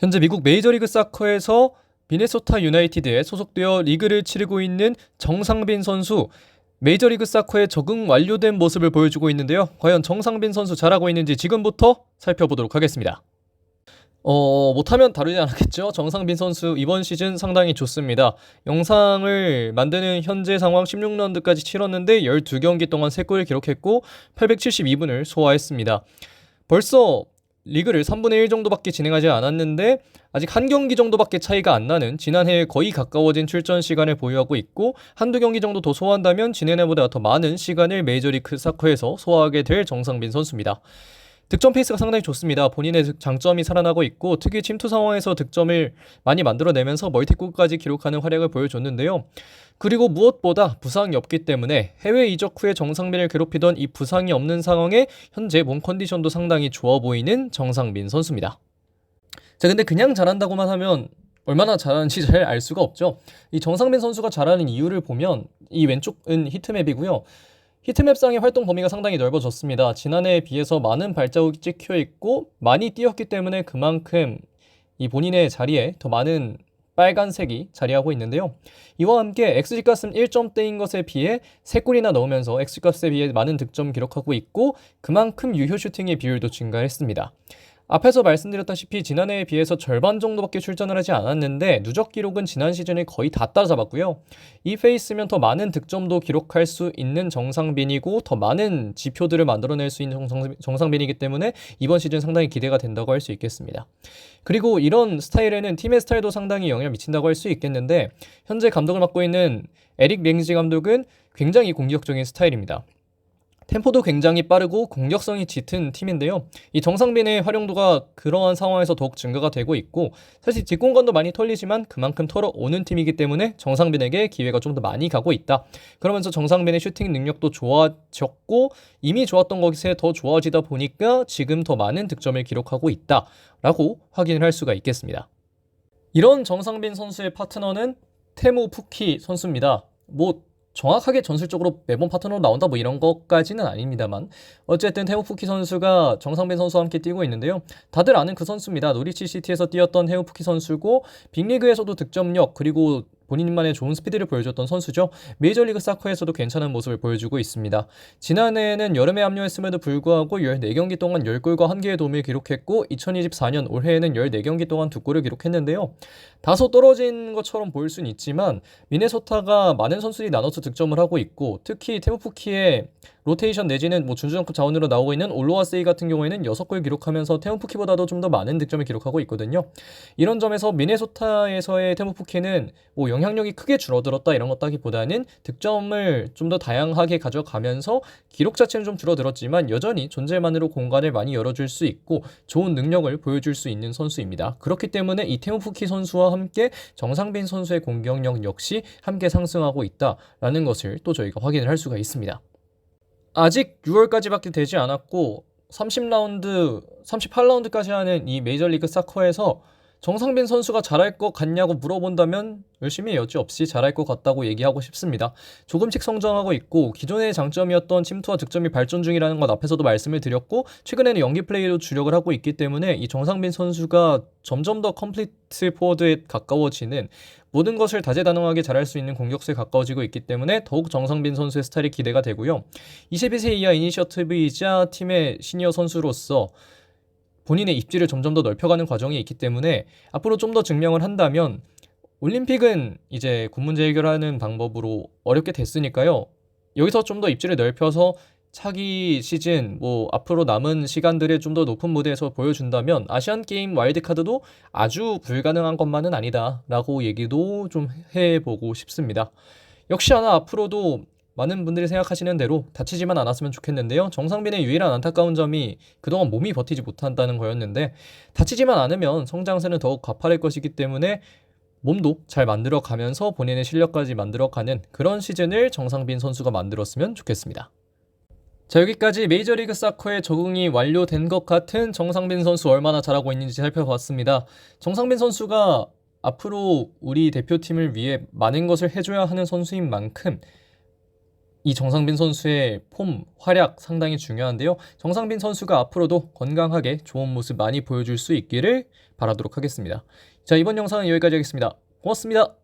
현재 미국 메이저리그 사커에서 미네소타 유나이티드에 소속되어 리그를 치르고 있는 정상빈 선수 메이저리그 사커에 적응 완료된 모습을 보여주고 있는데요. 과연 정상빈 선수 잘하고 있는지 지금부터 살펴보도록 하겠습니다. 어, 못하면 다루지 않았겠죠. 정상빈 선수 이번 시즌 상당히 좋습니다. 영상을 만드는 현재 상황 16라운드까지 치렀는데 12경기 동안 3골을 기록했고 872분을 소화했습니다. 벌써 리그를 3분의 1 정도밖에 진행하지 않았는데 아직 한 경기 정도밖에 차이가 안 나는 지난해에 거의 가까워진 출전 시간을 보유하고 있고 한두 경기 정도 더 소화한다면 지난해보다 더 많은 시간을 메이저리그 사커에서 소화하게 될 정상빈 선수입니다. 득점 페이스가 상당히 좋습니다. 본인의 장점이 살아나고 있고 특히 침투 상황에서 득점을 많이 만들어내면서 멀티골까지 기록하는 활약을 보여줬는데요. 그리고 무엇보다 부상이 없기 때문에 해외 이적 후에 정상빈을 괴롭히던 이 부상이 없는 상황에 현재 몸 컨디션도 상당히 좋아 보이는 정상빈 선수입니다. 자, 근데 그냥 잘한다고만 하면 얼마나 잘하는지 잘 알 수가 없죠. 이 정상빈 선수가 잘하는 이유를 보면 이 왼쪽은 히트맵이고요. 히트맵상의 활동 범위가 상당히 넓어졌습니다. 지난해에 비해서 많은 발자국이 찍혀 있고 많이 뛰었기 때문에 그만큼 이 본인의 자리에 더 많은 빨간색이 자리하고 있는데요. 이와 함께 XG값은 1점대인 것에 비해 3골이나 넣으면서 XG값에 비해 많은 득점 기록하고 있고 그만큼 유효 슈팅의 비율도 증가했습니다. 앞에서 말씀드렸다시피 지난해에 비해서 절반 정도밖에 출전을 하지 않았는데 누적 기록은 지난 시즌을 거의 다 따라잡았고요. 이 페이스면 더 많은 득점도 기록할 수 있는 정상빈이고 더 많은 지표들을 만들어낼 수 있는 정상, 빈이기 때문에 이번 시즌 상당히 기대가 된다고 할 수 있겠습니다. 그리고 이런 스타일에는 팀의 스타일도 상당히 영향을 미친다고 할 수 있겠는데 현재 감독을 맡고 있는 에릭 랭지 감독은 굉장히 공격적인 스타일입니다. 템포도 굉장히 빠르고 공격성이 짙은 팀인데요. 이 정상빈의 활용도가 그러한 상황에서 더욱 증가가 되고 있고 사실 뒷공간도 많이 털리지만 그만큼 털어오는 팀이기 때문에 정상빈에게 기회가 좀 더 많이 가고 있다. 그러면서 정상빈의 슈팅 능력도 좋아졌고 이미 좋았던 것에 더 좋아지다 보니까 지금 더 많은 득점을 기록하고 있다라고 확인을 할 수가 있겠습니다. 이런 정상빈 선수의 파트너는 테무 푸키 선수입니다. 뭐 정확하게 전술적으로 매번 파트너로 나온다 뭐 이런 것까지는 아닙니다만 어쨌든 테오푸키 선수가 정상빈 선수와 함께 뛰고 있는데요. 다들 아는 그 선수입니다. 노리치 시티에서 뛰었던 테오푸키 선수고 빅리그에서도 득점력 그리고 본인만의 좋은 스피드를 보여줬던 선수죠. 메이저리그 사커에서도 괜찮은 모습을 보여주고 있습니다. 지난해에는 여름에 합류했음에도 불구하고 14경기 동안 10골과 1개의 도움을 기록했고 2024년 올해에는 14경기 동안 2골을 기록했는데요. 다소 떨어진 것처럼 보일 수는 있지만 미네소타가 많은 선수들이 나눠서 득점을 하고 있고 특히 테무푸키의 로테이션 내지는 뭐 준주전급 자원으로 나오고 있는 올로아세이 같은 경우에는 6골 기록하면서 테무푸키보다도 좀 더 많은 득점을 기록하고 있거든요. 이런 점에서 미네소타에서의 테무푸키는 뭐 영향력이 크게 줄어들었다 이런 것다기보다는 득점을 좀 더 다양하게 가져가면서 기록 자체는 좀 줄어들었지만 여전히 존재만으로 공간을 많이 열어줄 수 있고 좋은 능력을 보여줄 수 있는 선수입니다. 그렇기 때문에 이 테무푸키 선수와 함께 정상빈 선수의 공격력 역시 함께 상승하고 있다라는 것을 또 저희가 확인을 할 수가 있습니다. 아직 6월까지밖에 되지 않았고 30라운드, 38라운드까지 하는 이 메이저리그 사커에서 정상빈 선수가 잘할 것 같냐고 물어본다면 열심히 여지 없이 잘할 것 같다고 얘기하고 싶습니다. 조금씩 성장하고 있고 기존의 장점이었던 침투와 득점이 발전 중이라는 것 앞에서도 말씀을 드렸고 최근에는 연기 플레이로 주력을 하고 있기 때문에 이 정상빈 선수가 점점 더 컴플리트 포워드에 가까워지는 모든 것을 다재다능하게 잘할 수 있는 공격수에 가까워지고 있기 때문에 더욱 정상빈 선수의 스타일이 기대가 되고요. 22세 이하 이니셔티브이자 팀의 시니어 선수로서 본인의 입지를 점점 더 넓혀가는 과정이 있기 때문에 앞으로 좀 더 증명을 한다면 올림픽은 이제 군 문제 해결하는 방법으로 어렵게 됐으니까요. 여기서 좀 더 입지를 넓혀서 차기 시즌 뭐 앞으로 남은 시간들에 좀 더 높은 무대에서 보여준다면 아시안 게임 와일드 카드도 아주 불가능한 것만은 아니다라고 얘기도 좀 해보고 싶습니다. 역시 하나 앞으로도 많은 분들이 생각하시는 대로 다치지만 않았으면 좋겠는데요. 정상빈의 유일한 안타까운 점이 그동안 몸이 버티지 못한다는 거였는데 다치지만 않으면 성장세는 더욱 가파를 것이기 때문에 몸도 잘 만들어 가면서 본인의 실력까지 만들어 가는 그런 시즌을 정상빈 선수가 만들었으면 좋겠습니다. 자 여기까지 메이저리그 사커에 적응이 완료된 것 같은 정상빈 선수 얼마나 잘하고 있는지 살펴봤습니다. 정상빈 선수가 앞으로 우리 대표팀을 위해 많은 것을 해줘야 하는 선수인 만큼 이 정상빈 선수의 폼, 활약 상당히 중요한데요. 정상빈 선수가 앞으로도 건강하게 좋은 모습 많이 보여줄 수 있기를 바라도록 하겠습니다. 자, 이번 영상은 여기까지 하겠습니다. 고맙습니다.